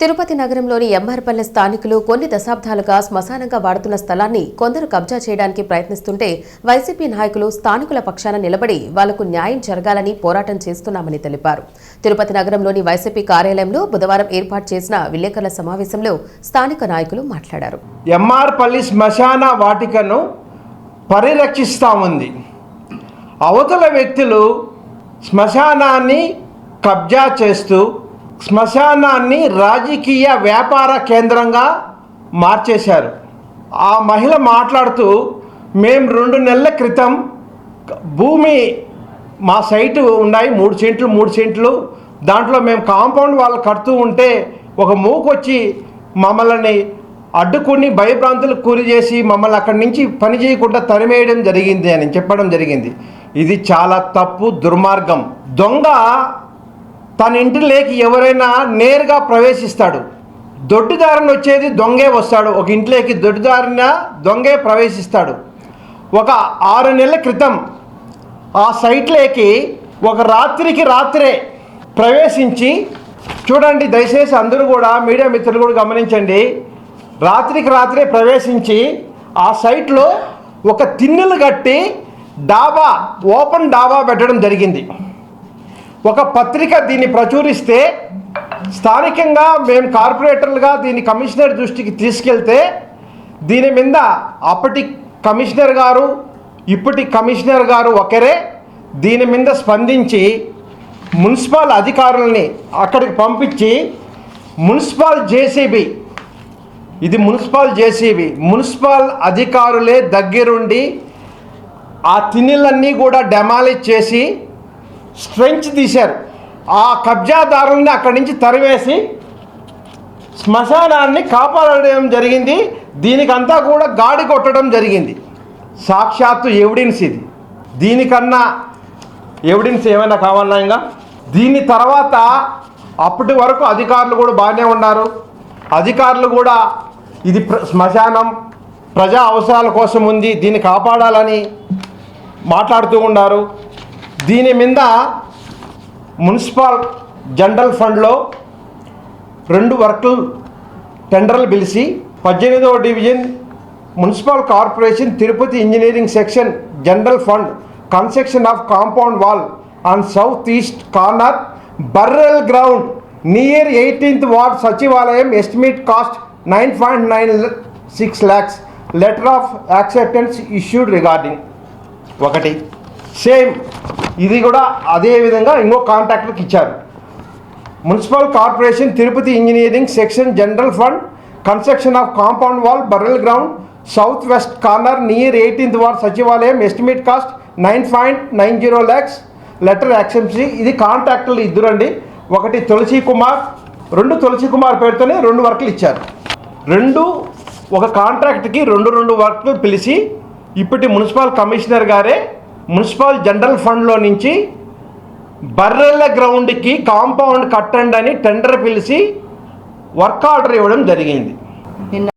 తిరుపతి నగరంలోని ఎంఆర్పల్లె స్థానికులు కొన్ని దశాబ్దాలుగా శ్మశానంగా వాడుతున్న స్థలాన్ని కొందరు కబ్జా చేయడానికి ప్రయత్నిస్తుంటే వైసీపీ నాయకులు స్థానికుల పక్షాన నిలబడి వాళ్ళకు న్యాయం జరగాలని పోరాటం చేస్తున్నామని తెలిపారు. తిరుపతి నగరంలోని వైసీపీ కార్యాలయంలో బుధవారం ఏర్పాటు చేసిన విలేకరుల సమావేశంలో స్థానిక నాయకులు మాట్లాడారు. ఎంఆర్పల్లి శ్మశాన వాటికను పరిరక్షిస్తా ఉంది అవతల వ్యక్తులు శ్మశానాన్ని కబ్జా చేస్తూ శ్మశానాన్ని రాజకీయ వ్యాపార కేంద్రంగా మార్చేశారు. ఆ మహిళ మాట్లాడుతూ మేము రెండు నెలల క్రితం భూమి మా సైటు ఉన్నాయి మూడు సెంట్లు మూడు సెంట్లు. దాంట్లో మేము కాంపౌండ్ వాళ్ళు కడుతూ ఉంటే ఒక మూకొచ్చి మమ్మల్ని అడ్డుకుని భయభ్రాంతులకు కూలి చేసి మమ్మల్ని అక్కడి నుంచి పని చేయకుండా తరిమేయడం జరిగింది అని చెప్పడం జరిగింది. ఇది చాలా తప్పు దుర్మార్గం. దొంగ తన ఇంటిలోకి ఎవరైనా నేరుగా ప్రవేశిస్తాడు. దొడ్డిదారుని వచ్చేది దొంగే వస్తాడు. ఒక ఇంట్లోకి దొడ్డిదారిన దొంగే ప్రవేశిస్తాడు. ఒక ఆరు నెలల క్రితం ఆ సైట్లోకి ఒక రాత్రికి రాత్రే ప్రవేశించి చూడండి దయచేసి అందరూ కూడా మీడియా మిత్రులు కూడా గమనించండి. రాత్రికి రాత్రే ప్రవేశించి ఆ సైట్లో ఒక తిన్నెలు కట్టి డాబా ఓపెన్ డాబా పెట్టడం జరిగింది. ఒక పత్రిక దీన్ని ప్రచురిస్తే స్థానికంగా మేము కార్పొరేటర్లుగా దీన్ని కమిషనర్ దృష్టికి తీసుకెళ్తే దీని మీద అప్పటి కమిషనర్ గారు ఇప్పటి కమిషనర్ గారు ఒకరే దీని మీద స్పందించి మున్సిపల్ అధికారులని అక్కడికి పంపించి మున్సిపల్ జేసీబీ ఇది మున్సిపల్ జేసీబీ మున్సిపల్ అధికారులే దగ్గరుండి ఆ తిన్నిలన్నీ కూడా డెమాలిష్ చేసి స్ట్రెంచ్ తీశారు. ఆ కబ్జాదారుల్ని అక్కడి నుంచి తరివేసి శ్మశానాన్ని కాపాడడం జరిగింది. దీనికంతా కూడా గాడి కొట్టడం జరిగింది. సాక్షాత్తు ఎవిడెన్స్ ఇది. దీనికన్నా ఎవిడెన్స్ ఏమైనా కావాలన్నా ఇంకా? దీని తర్వాత అప్పటి వరకు అధికారులు కూడా బాగానే ఉన్నారు. అధికారులు కూడా ఇది ప్ర- శ్మశానం ప్రజా అవసరాల కోసం ఉంది. దీన్ని కాపాడాలని మాట్లాడుతూ ఉన్నారు. దీని మీద మున్సిపల్ జనరల్ ఫండ్లో రెండు వర్కులు టెండర్లు పిలిచి పద్దెనిమిదవ division municipal corporation Tirupati engineering section general fund construction of compound wall on south east corner barrel ground near eighteenth ward సచివాలయం estimate cost nine point nine six lakhs letter of acceptance issued regarding. ఒకటి. Same ఇది కూడా అదే విధంగా ఇంకో కాంట్రాక్టర్కి ఇచ్చారు. Municipal corporation Tirupati engineering section general fund construction of compound wall barrel ground south west corner near eighteenth ward సచివాలయం estimate cost nine point nine zero lakhs letter acceptance ఇది కాంట్రాక్టర్లు ఇద్దరండి. ఒకటి తులసి కుమార్ రెండు తులసి కుమార్ పేరుతోనే రెండు వర్కులు ఇచ్చారు. రెండు ఒక కాంట్రాక్ట్కి రెండు రెండు వర్క్లు పిలిచి ఇప్పటి మున్సిపల్ కమిషనర్ గారే మున్సిపల్ జనరల్ ఫండ్లో నుంచి బర్రెల గ్రౌండ్కి కాంపౌండ్ కట్టండి అని టెండర్ పిలిచి వర్క్ ఆర్డర్ ఇవ్వడం జరిగింది. నిన్న